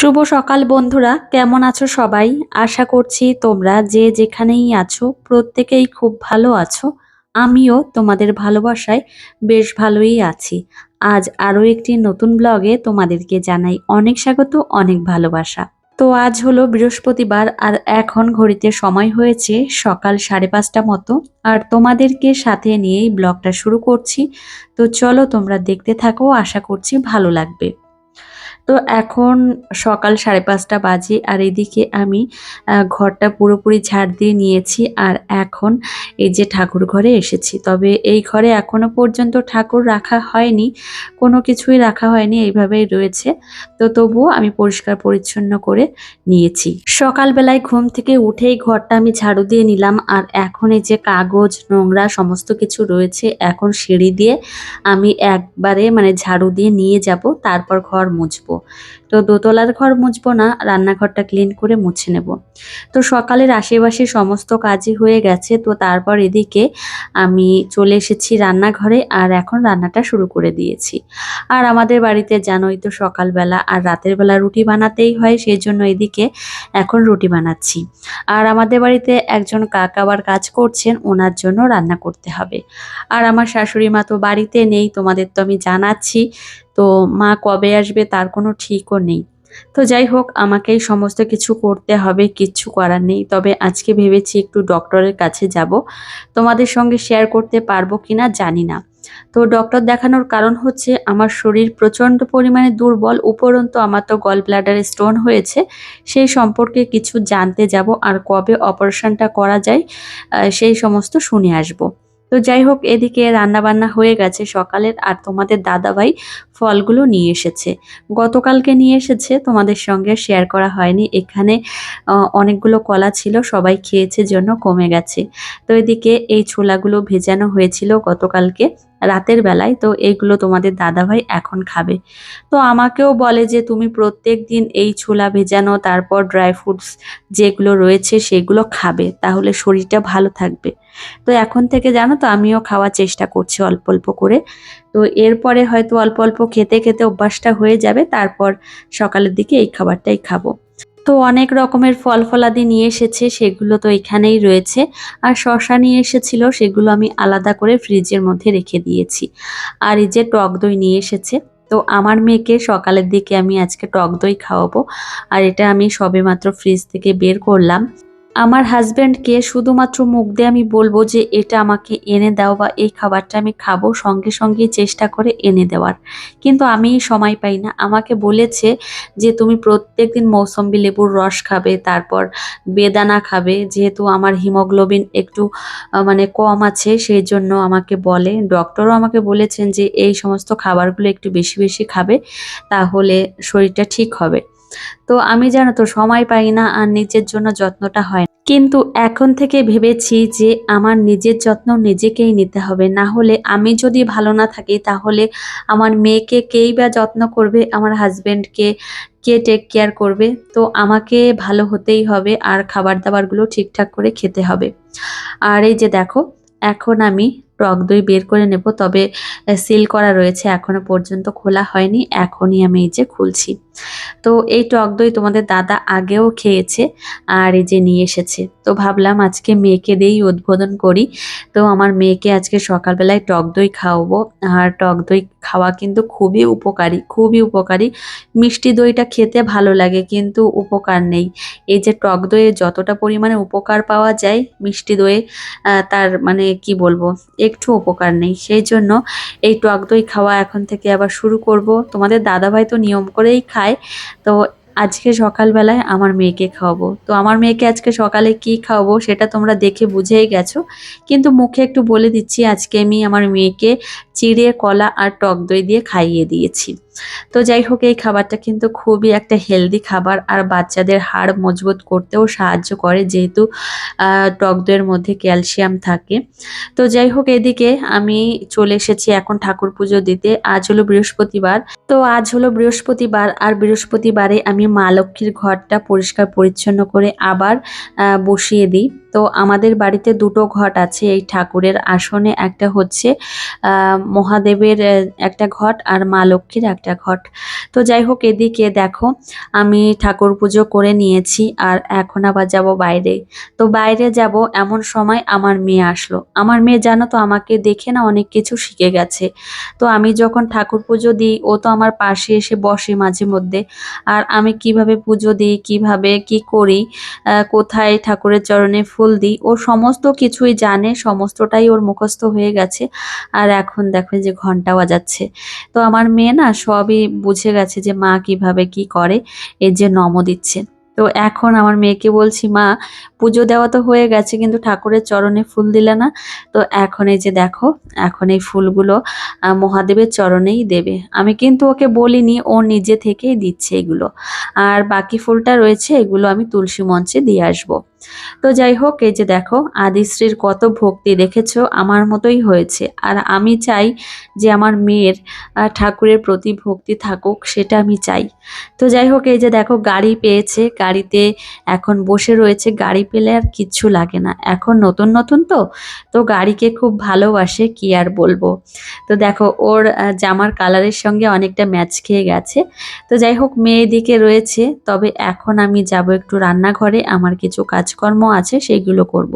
শুভ সকাল বন্ধুরা, কেমন আছো সবাই? আশা করছি তোমরা যে যেখানেই আছো, প্রত্যেকেই খুব ভালো আছো। আমিও তোমাদের ভালোবাসায় বেশ ভালোই আছি। আজ আরও একটি নতুন ব্লগে তোমাদেরকে জানাই অনেক স্বাগত, অনেক ভালোবাসা। তো আজ হলো বৃহস্পতিবার আর এখন ঘড়িতে সময় হয়েছে সকাল সাড়ে পাঁচটা মতো। আর তোমাদেরকে সাথে নিয়েই ব্লগটা শুরু করছি। তো চলো তোমরা দেখতে থাকো, আশা করছি ভালো লাগবে। তো এখন সকাল সাড়ে পাঁচটা বাজে আর এদিকে আমি ঘরটা পুরোপুরি ঝাড় দিয়ে নিয়েছি আর এখন এই যে ঠাকুর ঘরে এসেছি। তবে এই ঘরে এখনও পর্যন্ত ঠাকুর রাখা হয়নি, কোনো কিছুই রাখা হয়নি, এইভাবেই রয়েছে। তো তবুও আমি পরিষ্কার পরিচ্ছন্ন করে নিয়েছি। সকালবেলায় ঘুম থেকে উঠেই ঘরটা আমি ঝাড়ু দিয়ে নিলাম আর এখন এই যে কাগজ, নোংরা সমস্ত কিছু রয়েছে, এখন সিঁড়ি দিয়ে আমি একবারে মানে ঝাড়ু দিয়ে নিয়ে যাব, তারপর ঘর মুছবো। তো দোতলার ঘর মুছবো না, রান্নাঘরটা ক্লিন করে মুছে নেব। তো সকালের আশেপাশে সমস্ত কাজই হয়ে গেছে, তো তারপর এদিকে আমি চলে এসেছি রান্নাঘরে আর এখন রান্নাটা শুরু করে দিয়েছি। আর আমাদের বাড়িতে জানোই তো সকালবেলা আর রাতের বেলা রুটি বানাতেই হয় সেই জন্য এদিকে এখন রুটি বানাচ্ছি। আর আমাদের বাড়িতে একজন কাকা আবার কাজ করছেন, ওনার জন্য রান্না করতে হবে। আর আমার শাশুড়ি মা তো বাড়িতে নেই, তোমাদের তো আমি জানাচ্ছি তো মা কবে আসবে তার কোনো ঠিকও নেই। তো যাই হোক, আমাকেই সমস্ত কিছু করতে হবে, কিচ্ছু করার নেই। তবে আজকে ভেবেছি একটু ডক্টরের কাছে যাব। তোমাদের সঙ্গে শেয়ার করতে পারব কিনা জানি না। তো ডক্টর দেখানোর কারণ হচ্ছে, আমার শরীর প্রচণ্ড পরিমাণে দুর্বল, উপরন্তু আমার তো গল ব্লাডারে স্টোন হয়েছে। সেই সম্পর্কে কিছু জানতে যাব, আর কবে অপারেশনটা করা যায় সেই সমস্ত শুনে আসব। তো যাই হোক এদিকে রান্নাবান্না হয়ে গেছে সকালের, আর তোমাদের দাদাভাই ফলগুলো নিয়ে এসেছে। গতকালকে নিয়ে এসেছে, তোমাদের সঙ্গে শেয়ার করা হয়নি। এখানে অনেকগুলো কলা ছিল, সবাই খেয়েছে, জন্য কমে গেছে। তো এদিকে এই ছোলাগুলো ভেজানো হয়েছিল গতকালকে। রাতের বেলায়। তো এইগুলো তোমাদের দাদাভাই এখন খাবে। তো আমাকেও বলে যে, তুমি প্রত্যেক দিন এই ছোলা ভেজানো, তারপর ড্রাই ফ্রুটস যেগুলো রয়েছে সেগুলো খাবে, তাহলে শরীরটা ভালো থাকবে। তো এখন থেকে জানো তো, আমিও খাওয়ার চেষ্টা করছি অল্প অল্প করে। তো এরপরে হয়তো অল্প অল্প খেতে খেতে অভ্যাসটা হয়ে যাবে, তারপর সকালের দিকে এই খাবারটাই খাব। তো অনেক রকমের ফল ফলাদি নিয়ে এসেছে, সেগুলো তো এখানেই রয়েছে। আর শশা নিয়ে এসেছিল, সেগুলো আমি আলাদা করে ফ্রিজের মধ্যে রেখে দিয়েছি। আর এই যে টক দই নিয়ে এসেছে, তো আমার মেয়েকে সকালের দিকে আমি আজকে টক দই খাওয়াবো। আর এটা আমি সবেমাত্র ফ্রিজ থেকে বের করলাম। আমার হাজব্যান্ডকে শুধুমাত্র মুখ দিয়ে আমি বলব যে এটা আমাকে এনে দাও বা এই খাবারটা আমি খাব, সঙ্গে সঙ্গে চেষ্টা করে এনে দেওয়ার। কিন্তু আমি সময় পাই না। আমাকে বলেছে যে তুমি প্রত্যেকদিন মৌসম্বি লেবুর রস খাবে, তারপর বেদানা খাবে। যেহেতু আমার হিমোগ্লোবিন একটু মানে কম আছে, সেই জন্য আমাকে বলে। ডক্টরও আমাকে বলেছেন যে এই সমস্ত খাবারগুলো একটু বেশি বেশি খাবে, তাহলে শরীরটা ঠিক হবে। তো আমি জানো তো সময় পাই না আর নিজের জন্য যত্নটা হয় না। কিন্তু এখন থেকে ভেবেছি যে আমার নিজের যত্ন নিজেকেই নিতে হবে। না হলে আমি যদি ভালো না থাকি, তাহলে আমার মেয়েকে কেই বা যত্ন করবে? আমার হাজবেন্ডকে কে টেক কেয়ার করবে? তো আমাকে ভালো হতেই হবে আর খাবার দাবারগুলো ঠিকঠাক করে খেতে হবে। আর এই যে দেখো, এখন আমি টক দই বের করে নেব। তবে সিল করা রয়েছে। এখনও পর্যন্ত খোলা হয়নি। এখনই আমি এই যে খুলছি। তো এই টক দই তোমাদের দাদা আগেও খেয়েছে আর এই যে নিয়ে এসেছে। তো ভাবলাম আজকে মেয়েকে দিয়েই উদ্বোধন করি। তো আমার মেয়েকে আজকে সকালবেলায় টক দই খাওয়াবো। আর টক দই খাওয়া কিন্তু খুবই উপকারী খুবই উপকারী। মিষ্টি দইটা খেতে ভালো লাগে কিন্তু উপকার নেই। এই যে টক দইয়ে যতটা পরিমাণে উপকার পাওয়া যায় মিষ্টি দইয়ে তার মানে কি বলব, একটু উপকার নেই। সেই জন্য এই টক দই খাওয়া এখন থেকে আবার শুরু করব। তোমাদের দাদাভাই তো নিয়ম করেই খায়। তো আজকে সকালবেলায় আমার মেয়েকে খাওয়াবো। তো আমার মেয়েকে আজকে সকালে কি খাওয়াবো সেটা তোমরা দেখে বুঝেই গেছো। কিন্তু মুখে একটু বলে দিচ্ছি, আজকে আমি আমার মেয়েকে চিড়ে, কলা আর টক দই দিয়ে খাইয়ে দিয়েছি। তো যাই হোক, এই খাবারটা কিন্তু খুবই একটা হেলদি খাবার আর বাচ্চাদের হাড় মজবুত করতেও সাহায্য করে যেহেতু টক দইয়ের মধ্যে ক্যালসিয়াম থাকে। তো যাই হোক, এদিকে আমি চলে এসেছি এখন ঠাকুর পুজো দিতে। আজ হলো বৃহস্পতিবার। তো আজ হলো বৃহস্পতিবার আর বৃহস্পতিবারে আমি মা লক্ষ্মীর ঘরটা পরিষ্কার পরিচ্ছন্ন করে আবার বসিয়ে দিই। তো আমাদের বাড়িতে দুটো ঘট আছে, এই ঠাকুরের আসনে একটা হচ্ছে মহাদেবের একটা ঘট আর মা লক্ষ্মীর একটা ঘট। তো যাই হোক, এদিকে দেখো, আমি ঠাকুর পুজো করে নিয়েছি আর এখন আবার যাব বাইরে। তো বাইরে যাব এমন সময় আমার মেয়ে আসলো। আমার মেয়ে জানো তো, আমাকে দেখে না অনেক কিছু শিখে গেছে। তো আমি যখন ঠাকুর পুজো দিই, ও তো আমার পাশে এসে বসে মাঝে মধ্যে। আর আমি কীভাবে পুজো দিই, কীভাবে কি করি কোথায় ঠাকুরের চরণে ফুল দিই, ও সমস্ত কিছুই জানে, সমস্তটাই ওর মুখস্থ হয়ে গেছে। আর এখন দেখো যে ঘণ্টা বাজাচ্ছে। তো আমার মেয়ে না সবই বুঝে গেছে যে মা কীভাবে কি করে এই যে নম দিচ্ছে। তো এখন আমার মেয়েকে বলছি, মা, পুজো দেওয়া তো হয়ে গেছে, কিন্তু ঠাকুরের চরণে ফুল দিলে না? তো এখন এই যে দেখো, এখন এই ফুলগুলো মহাদেবের চরণেই দেবে। আমি কিন্তু ওকে বলিনি, ও নিজে থেকেই দিচ্ছে এগুলো। আর বাকি ফুলটা রয়েছে, এগুলো আমি তুলসী মঞ্চে দিয়ে আসব। তো যাই হোক, এই যে দেখো, আদিশ্রীর কত ভক্তি দেখেছ, আমার মতোই হয়েছে। আর আমি চাই যে আমার মেয়ের ঠাকুরের প্রতি ভক্তি থাকুক, সেটা আমি চাই। তো যাই হোক, এই যে দেখো, গাড়ি পেয়েছে, গাড়িতে এখন বসে রয়েছে, গাড়ি পেলে আর কিচ্ছু লাগে না। এখন নতুন নতুন তো তো গাড়িকে খুব ভালোবাসে, কি আর বলব। তো দেখো, ওর জামার কালারের সঙ্গে অনেকটা ম্যাচ খেয়ে গেছে। তো যাই হোক, মেয়ে দিকে রয়েছে, তবে এখন আমি যাব একটু রান্নাঘরে, আমার কিছু কাজকর্ম আছে, সেইগুলো করব।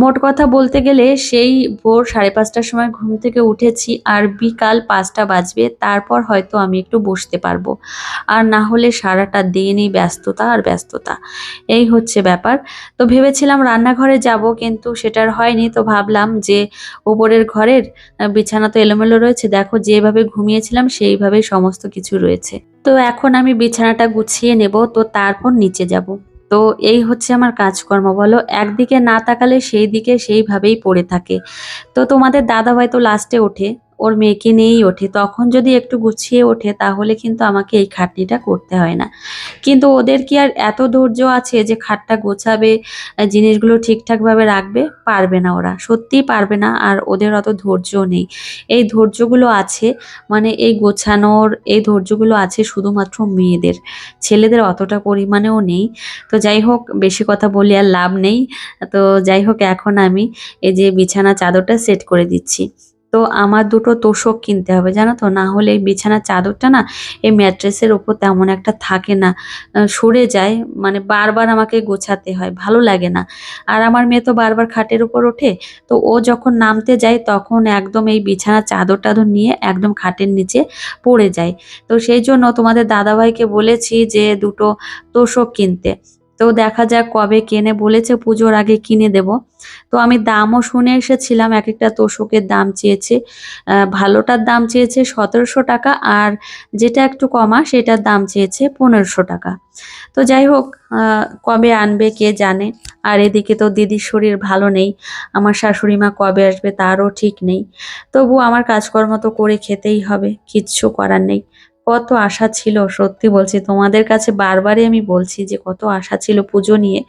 মোট কথা বলতে গেলে সেই ভোর সাড়ে পাঁচটার সময় ঘুম থেকে উঠেছি আর বিকাল পাঁচটা বাজবে, তারপর হয়তো আমি একটু বসতে পারব। আর না হলে সারাটা দিনই ব্যস্ততা আর ব্যস্ততা। এই হচ্ছে ব্যাপার। তো ভেবেছিলাম রান্নাঘরে যাব, কিন্তু সেটার হয়নি, তো ভাবলাম যে ওপরের ঘরের বিছানা তো এলোমেলো রয়েছে, দেখো যেভাবে ঘুমিয়েছিলাম সেইভাবেই সমস্ত কিছু রয়েছে। তো এখন আমি বিছানাটা গুছিয়ে নেব, তো তারপর নিচে যাব। তো এই হচ্ছে আমার কাজকর্ম, বলো। একদিকে না তাকালে সেই দিকে সেইভাবেই পড়ে থাকে। তো তোমাদের দাদাভাই তো লাস্টে ওঠে, ওর মেয়েকে নিয়েই ওঠে। তখন যদি একটু গুছিয়ে ওঠে, তাহলে কিন্তু আমাকে এই খাটনিটা করতে হয় না। কিন্তু ওদের কি আর এত ধৈর্য আছে যে খাটটা গোছাবে জিনিসগুলো ঠিকঠাকভাবে রাখবে? পারবে না ওরা। সত্যিই পারবে না আর ওদের অত ধৈর্যও নেই। এই ধৈর্যগুলো আছে মানে এই গোছানোর এই ধৈর্যগুলো আছে শুধুমাত্র মেয়েদের। ছেলেদের অতটা পরিমাণেও নেই। তো যাই হোক, বেশি কথা বলি আর লাভ নেই। তো যাই হোক, এখন আমি এই যে বিছানা চাদরটা সেট করে দিচ্ছি। তো আমার দুটো তোষক কিনতে হবে, জানো তো? না হলে এই বিছানার চাদরটা না এই ম্যাট্রেসের ওপর তেমন একটা থাকে না। সরে যায় মানে বারবার আমাকে গোছাতে হয়, ভালো লাগে না। আর আমার মেয়ে তো বারবার খাটের উপর ওঠে, তো ও যখন নামতে যায় তখন একদম এই বিছানার চাদর টাদর নিয়ে একদম খাটের নিচে পড়ে যায়। তো সেই জন্য তোমাদের দাদাভাইকে বলেছি যে দুটো তোষক কিনতে। তো দেখা যাক কবে কেনে বলেছে, পুজোর আগে কিনে দেব। তো আমি দামও শুনে এসেছিলাম এক একটা তোষকের দাম চেয়েছে। ভালোটার দাম চেয়েছে সতেরোশো টাকা আর যেটা একটু কমা সেটার দাম চেয়েছে পনেরোশো টাকা। তো যাই হোক কবে আনবে কে জানে? আর এদিকে তো দিদির শরীর ভালো নেই, আমার শাশুড়ি মা কবে আসবে তারও ঠিক নেই। তবু আমার কাজকর্ম তো করে খেতেই হবে, কিচ্ছু করার নেই। কত আশা ছিল, সত্যি বলছি, তোমাদের কাছে বারবারই আমি বলছি যে কত আশা ছিল পুজো নিয়ে,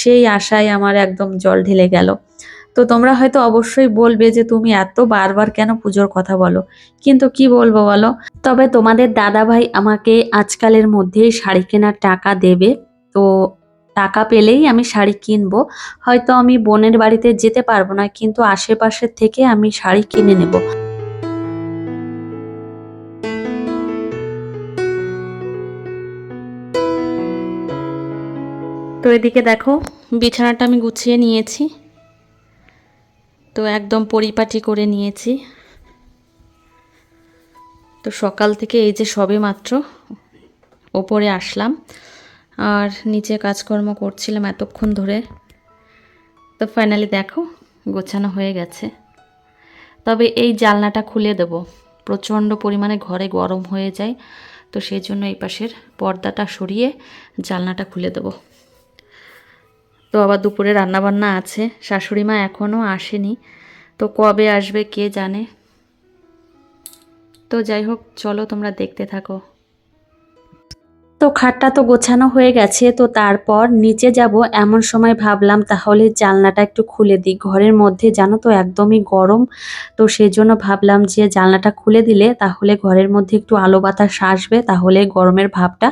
সেই আশায় আমার একদম জল ঢেলে গেল। তো তোমরা হয়তো অবশ্যই বলবে যে তুমি এত বারবার কেন পুজোর কথা বলো? কিন্তু কি বলব বলো? তবে তোমাদের দাদাভাই আমাকে আজকালের মধ্যেই শাড়ি কেনার টাকা দেবে, তো টাকা পেলেই আমি শাড়ি কিনবো। হয়তো আমি বোনের বাড়িতে যেতে পারব না, কিন্তু আশেপাশের থেকে আমি শাড়ি কিনে নেব। তো এদিকে দেখো, বিছানাটা আমি গুছিয়ে নিয়েছি। তো একদম পরিপাটি করে নিয়েছি। তো সকাল থেকে এই যে সবে মাত্র ওপরে আসলাম। আর নিচে কাজকর্ম করছিলাম এতক্ষণ ধরে। তো ফাইনালি দেখো, গোছানো হয়ে গেছে। তবে এই জালনাটা খুলে দেব। প্রচণ্ড পরিমাণে ঘরে গরম হয়ে যায়। তো সেই জন্য এই পাশের পর্দাটা সরিয়ে জালনাটা খুলে দেবো। তো আবার দুপুরে রান্নাবান্না আছে। শাশুড়ি মা এখনও আসেনি। তো কবে আসবে কে জানে? তো যাই হোক, চলো তোমরা দেখতে থাকো। তো খাটটা তো গোছানো হয়ে গেছে, তো তারপর নিচে যাব এমন সময় ভাবলাম, তাহলে জানলাটা একটু খুলে দিই। ঘরের মধ্যে জানো তো একদমই গরম, তো সেই জন্য ভাবলাম যে জানলাটা খুলে দিলে তাহলে ঘরের মধ্যে একটু আলো বাতাস আসবে, তাহলে গরমের ভাবটা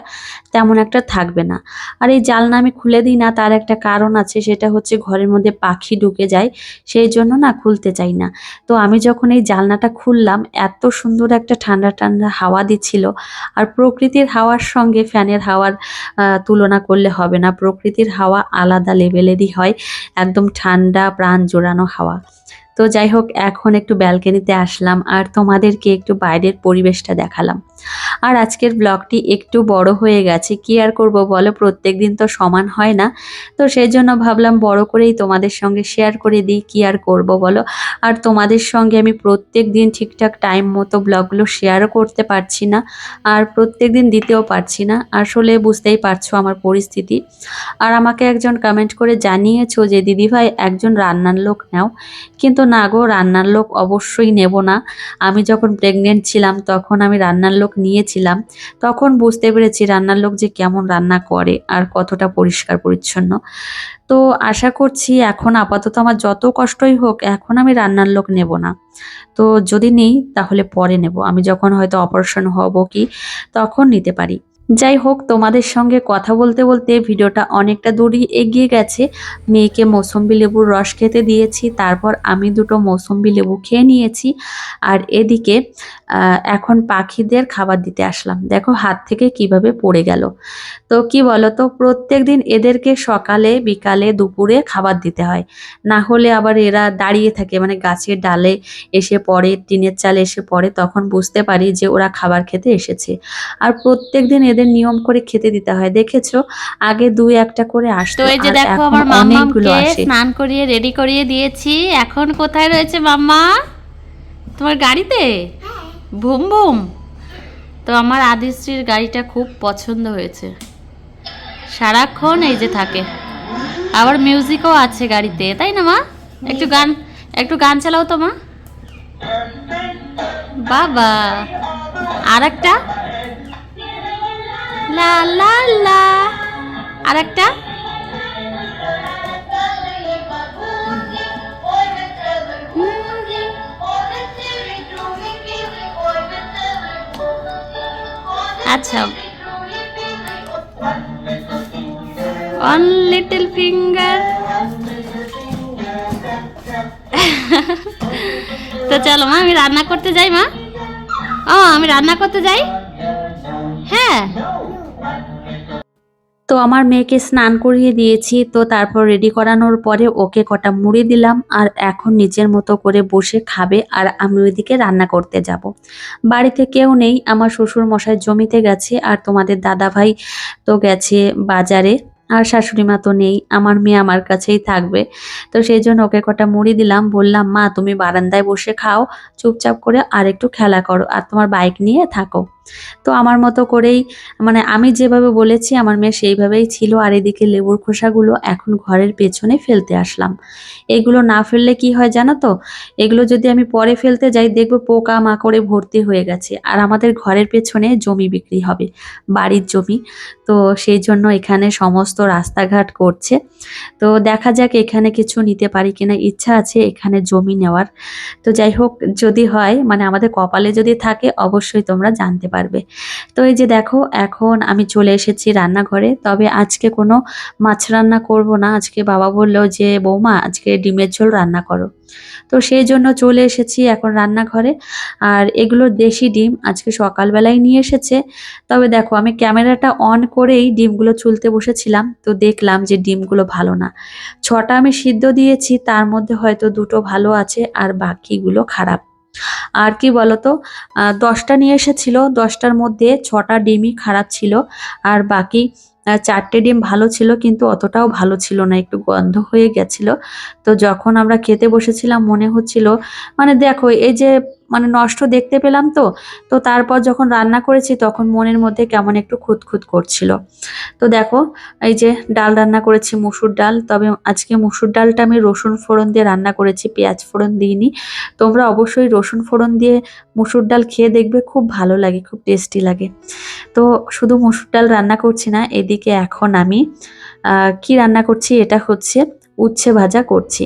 তেমন একটা থাকবে না। আর এই জানলা আমি খুলে দিই না, তার একটা কারণ আছে, সেটা হচ্ছে ঘরের মধ্যে পাখি ঢুকে যায়, সেই জন্য না খুলতে চাই না। তো আমি যখন এই জানলাটা খুললাম, এত সুন্দর একটা ঠান্ডা ঠান্ডা হাওয়া দিচ্ছিল, আর প্রকৃতির হাওয়ার সঙ্গে ফ্যানের হাওয়ার তুলনা করলে হবে না। প্রকৃতির হাওয়া আলাদা লেভেলেরই হয়, একদম ঠান্ডা, প্রাণ জোড়ানো হাওয়া। তো যাই হোক, এখন একটু ব্যালকানিতে আসলাম, আর তোমাদেরকে একটু বাইরের পরিবেশটা দেখালাম। আর আজকের ব্লগটি একটু বড় হয়ে গেছে। কি আর করব বলো? প্রত্যেক দিন তো সমান হয় না। তো সেই জন্য ভাবলাম বড় করেই তোমাদের সঙ্গে শেয়ার করে দিই কি আর করব বলো? আর তোমাদের সঙ্গে আমি প্রত্যেক দিন ঠিকঠাক টাইম মতো ব্লগগুলো শেয়ারও করতে পারছি না। আর প্রত্যেক দিন দিতেও পারছি না। আসলে বুঝতেই পারছ আমার পরিস্থিতি। আর আমাকে একজন কমেন্ট করে জানিয়েছো যে দিদিভাই একজন রান্নার লোক নাও। কিন্তু না গো, রান্নার লোক অবশ্যই নেব না। আমি যখন প্রেগনেন্ট ছিলাম, তখন আমি রান্নার লোক নিয়েছিলাম, তখন বুঝতে পেরেছি রান্নার লোক যে কেমন রান্না করে আর কতটা পরিষ্কার পরিচ্ছন্ন। তো আশা করছি এখন আপাতত আমার যত কষ্টই হোক, এখন আমি রান্নার লোক নেব না। তো যদি নেই, তাহলে পরে নেব। আমি যখন হয়তো অপারেশন হব কি, তখন নিতে পারি। যাই হোক, তোমাদের সঙ্গে কথা বলতে বলতে ভিডিওটা অনেকটা দূরই এগিয়ে গেছে। মেয়েকে মৌসম্বি লেবুর রস খেতে দিয়েছি, তারপর আমি দুটো মৌসম্বি লেবু খেয়ে নিয়েছি। আর এদিকে এখন পাখিদের খাবার দিতে আসলাম। দেখো হাত থেকে কীভাবে পড়ে গেল। তো কি বলো তো প্রত্যেক দিন এদেরকে সকালে, বিকালে, দুপুরে খাবার দিতে হয়। না হলে আবার এরা দাঁড়িয়ে থাকে মানে গাছের ডালে এসে পড়ে, টিনের চালে এসে পড়ে, তখন বুঝতে পারি যে ওরা খাবার খেতে এসেছে। আর প্রত্যেক দিন এদের নিয়ম করে খেতে দিতে হয়। দেখেছ? আগে দুই একটা করে আসতো। তো এই যে দেখো আমার আসে। স্নান করিয়ে রেডি করিয়ে দিয়েছি। এখন কোথায় রয়েছে মাম্মা? তোমার গাড়িতে? বুম বুম তো আমার আদিশ্রীর গাড়িটা খুব পছন্দ হয়েছে। সারাক্ষণ এই যে থাকে। আবার মিউজিকও আছে গাড়িতে তাই না মা? একটু গান একটু গান চালাও তো মা। বাবা। আর একটা লা লা লা। আর একটা আচ্ছা। অন লিটল ফিঙ্গার তো চলো মা, আমি রান্না করতে যাই মা। ও, আমি রান্না করতে যাই? হ্যাঁ। তো আমার মেয়েকে স্নান করিয়ে দিয়েছি, তো তারপর রেডি করানোর পরে ওকে কটা মুড়ি দিলাম আর এখন নিজের মতো করে বসে খাবে আর আমি ওইদিকে রান্না করতে যাব। বাড়িতে কেউ নেই, আমার শ্বশুর মশাই জমিতে গেছে আর তোমাদের দাদা ভাই তো গেছে বাজারে আর শাশুড়ি মা তো নেই, আমার মেয়ে আমার কাছেই থাকবে। তো সেই জন্য ওকে কটা মুড়ি দিলাম, বললাম, মা, তুমি বারান্দায় বসে খাও, চুপচাপ করে আর একটু খেলা করো আর তোমার বাইক নিয়ে থাকো। তো আমার মতো করেই মানে আমি যেভাবে বলেছি, আমার মেয়ে সেইভাবেই ছিল। আর এদিকে লেবুর খোসাগুলো এখন ঘরের পেছনে ফেলতে আসলাম। এগুলো না ফেললে কি হয় জানো তো? এগুলো যদি আমি পরে ফেলতে যাই, দেখব পোকা মাকড়ে ভর্তি হয়ে গেছে। আর আমাদের ঘরের পেছনে জমি বিক্রি হবে, বাড়ির জমি। তো সেই জন্য এখানে সমস্ত রাস্তাঘাট করছে। তো দেখা যাক এখানে কিছু নিতে পারি কিনা। ইচ্ছা আছে এখানে জমি নেওয়ার। তো যাই হোক, যদি হয় মানে আমাদের কপালে যদি থাকে, অবশ্যই তোমরা জানতে পারবে। তো এই যে দেখো, এখন আমি চলে এসেছি রান্নাঘরে। তবে আজকে কোনো মাছ রান্না করব না। আজকে বাবা বলল যে, বৌমা, আজকে ডিমের ঝোল রান্না করো। তো সেই জন্য চলে এসেছি এখন রান্নাঘরে। আর এগুলো দেশি ডিম, আজকে সকালবেলায় নিয়ে এসেছে। তবে দেখো, আমি ক্যামেরাটা অন করেই ডিমগুলো চুলতে বসেছিলাম। তো দেখলাম যে ডিমগুলো ভালো না। ছটা আমি সিদ্ধ দিয়েছি, তার মধ্যে হয়তো দুটো ভালো আছে, আর বাকিগুলো খারাপ। আর কি বলতো? দশটা নিয়ে এসেছিল, দশটার মধ্যে ছটা ডিমই খারাপ ছিল, আর বাকি চারটে ডিম ভালো ছিল, কিন্তু অতটাও ভালো ছিল না, একটু গন্ধ হয়ে গেছিল। তো যখন আমরা খেতে বসেছিলাম, মনে হচ্ছিল মানে দেখো, এই যে মানে নষ্ট দেখতে পেলাম তো। তো তারপর যখন রান্না করেছি তখন মনের মধ্যে কেমন একটু খুঁতখুত করছিল। তো দেখো, এই যে ডাল রান্না করেছি, মুসুর ডাল। তবে আজকে মুসুর ডালটা আমি রসুন ফোড়ন দিয়ে রান্না করেছি, পেঁয়াজ ফোড়ন দিইনি। তোমরা অবশ্যই রসুন ফোড়ন দিয়ে মুসুর ডাল খেয়ে দেখবে, খুব ভালো লাগে, খুব টেস্টি লাগে। তো শুধু মুসুর ডাল রান্না করছি না, এদিকে এখন আমি কি রান্না করছি, এটা হচ্ছে উচ্ছে ভাজা করছি।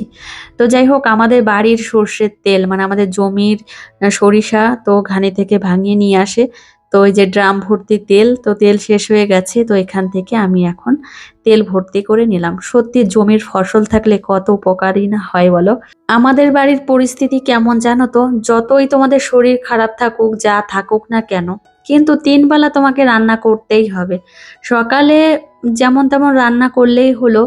তো যাই হোক, আমাদের বাড়ির সর্ষের তেল মানে আমাদের জমির সরিষা তো ঘানি থেকে ভাঙিয়ে নিয়ে আসে। তো ওই যে ড্রাম ভর্তি তেল, তো তেল শেষ হয়ে গেছে। তো এখান থেকে আমি এখন তেল ভর্তি করে নিলাম। সত্যি জমির ফসল থাকলে কত উপকারী না হয় বলো? আমাদের বাড়ির পরিস্থিতি কেমন জানো তো? যতই তোমাদের শরীর খারাপ থাকুক, যা থাকুক না কেন কিন্তু তিন বেলা তোমাকে রান্না করতেই হবে। সকালে যেমন তেমন রান্না করলেই হলো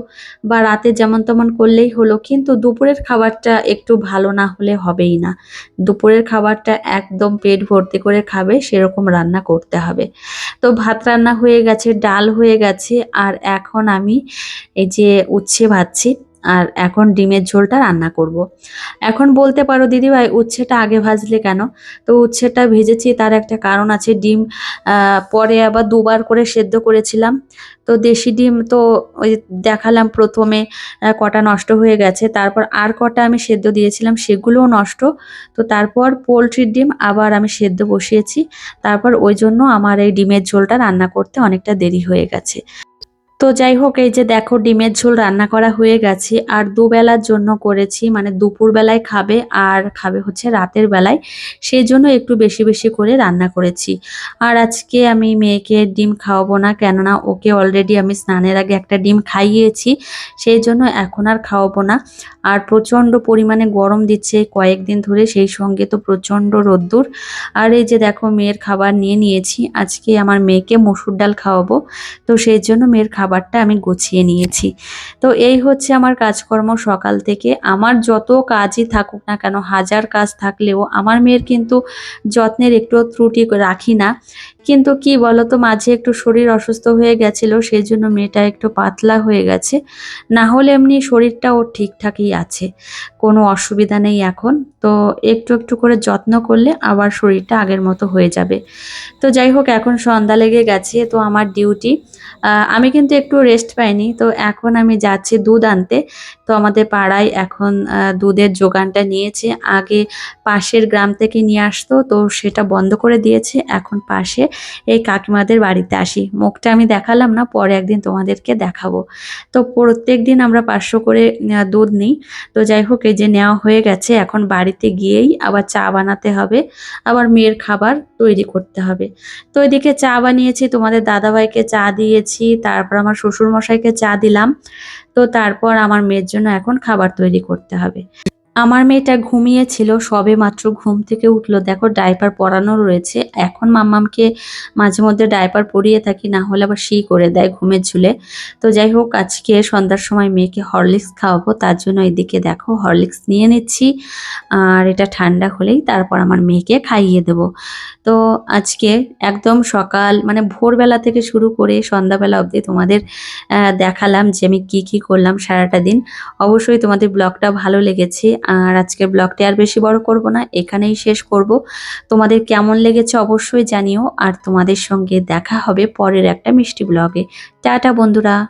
বা রাতে যেমন তেমন করলেই হলো, কিন্তু দুপুরের খাবারটা একটু ভালো না হলে হবেই না। দুপুরের খাবারটা একদম পেট ভর্তি করে খাবে, সেরকম রান্না করতে হবে। তো ভাত রান্না হয়ে গেছে, ডাল হয়ে গেছে, আর এখন আমি এই যে উচ্ছে ভাজছি। আর এখন ডিমের ঝোলটা রান্না করব। এখন বলতে পারো, দিদিভাই, উচ্ছেটা আগে ভাজলে কেন? তো উচ্ছেটা ভেজেছি, তার একটা কারণ আছে, ডিম পরে আবার দুবার করে সেদ্ধ করেছিলাম। তো দেশি ডিম তো ওই দেখালাম প্রথমে কটা নষ্ট হয়ে গেছে, তারপর আর কটা আমি সেদ্ধ দিয়েছিলাম, সেগুলোও নষ্ট। তো তারপর পোলট্রির ডিম আবার আমি সেদ্ধ বসিয়েছি, তারপর ওই জন্য আমার এই ডিমের ঝোলটা রান্না করতে অনেকটা দেরি হয়ে গেছে। তো যাই হোক, এই যে দেখো ডিমের ঝোল রান্না করা হয়ে গেছে। আর দুবেলার জন্য করেছি মানে দুপুর বেলায় খাবে আর খাবে হচ্ছে রাতের বেলায়। সেই জন্য একটু বেশি বেশি করে রান্না করেছি। আর আজকে আমি মেয়েকে ডিম খাওয়াবো না, কেননা ওকে অলরেডি আমি স্নানের আগে একটা ডিম খাইয়েছি। সেই জন্য এখন আর খাওয়াবো না। আর প্রচণ্ড পরিমাণে গরম দিচ্ছে কয়েকদিন ধরে, সেই সঙ্গে তো প্রচণ্ড রোদ্দুর। আর এই যে দেখো মেয়ের খাবার নিয়ে নিয়েছি। আজকে আমার মেয়েকে মসুর ডাল খাওয়াবো। তো সেই জন্য মেয়ের খাবারটা আমি গুছিয়ে নিয়েছি। তো এই হচ্ছে আমার কাজকর্ম সকাল থেকে। আমার যত কাজই থাকুক না কেন, হাজার কাজ থাকলেও আমার মেয়ের কিন্তু যত্নের একটু ত্রুটি রাখি না। কিন্তু কি বলো তো মাঝে একটু শরীর অসুস্থ হয়ে গেছিল সেই জন্য মেয়েটা একটু পাতলা হয়ে গেছে। না হলে এমনি শরীরটা ওর ঠিকঠাকই আছে, কোনো অসুবিধা নেই এখন। তো একটু একটু করে যত্ন করলে আবার শরীরটা আগের মতো হয়ে যাবে। তো যাই হোক, এখন সন্ধ্যা লেগে গেছে, তো আমার ডিউটি আমি কিন্তু একটু রেস্ট পাইনি। তো এখন আমি যাচ্ছি দুধ আনতে। তো আমাদের পাড়ায় এখন দুধের যোগানটা নিয়েছে। আগে পাশের গ্রাম থেকে নিয়ে আসতো, তো সেটা বন্ধ করে দিয়েছে। এখন পাশে এই কাকিমাদের বাড়িতে আসি। মুখটা আমি দেখালাম না, পরে একদিন তোমাদেরকে দেখাবো। তো প্রত্যেক দিন আমরা পাঁচশো করে দুধ নিই। তো যাই হোক, এই যে নেওয়া হয়ে গেছে। এখন বাড়িতে গিয়েই আবার চা বানাতে হবে। আবার মেয়ের খাবার তৈরি করতে হবে। তো এদিকে চা বানিয়েছি, তোমাদের দাদাভাইকে চা দিয়েছি। তারপর আমার শ্বশুর মশাইকে চা দিলাম। তো তারপর আমার মেয়ের জন্য এখন খাবার তৈরি করতে হবে। আমার মেয়েটা ঘুমিয়েছিল, সবে মাত্র ঘুম থেকে উঠল। দেখো, ডাইপার পরানো রয়েছে। এখন মাম্মামকে মাঝে মধ্যে ডাইপার পরিয়ে থাকি, না হলে আবার শি করে দেয় ঘুমের ঝুলে। তো যাই হোক, আজকে সন্ধ্যার সময় মেয়েকে হরলিক্স খাওয়াবো, তার জন্য এদিকে দেখো, হরলিক্স নিয়ে নিচ্ছি। আর এটা ঠান্ডা হলেই তারপর আমার মেয়েকে খাইয়ে দেবো। তো আজকে একদম সকাল মানে ভোরবেলা থেকে শুরু করে সন্ধ্যাবেলা অবধি তোমাদের দেখালাম যে আমি কি কি করলাম সারাটা দিন। অবশ্যই তোমাদের ব্লগটা ভালো লেগেছে। আর আজকের ব্লগটি আর বেশি বড় করব না, এখানেই শেষ করব। তোমাদের কেমন লেগেছে অবশ্যই জানিও, আর তোমাদের সঙ্গে দেখা হবে পরের একটা মিষ্টি ব্লগে। টাটা বন্ধুরা।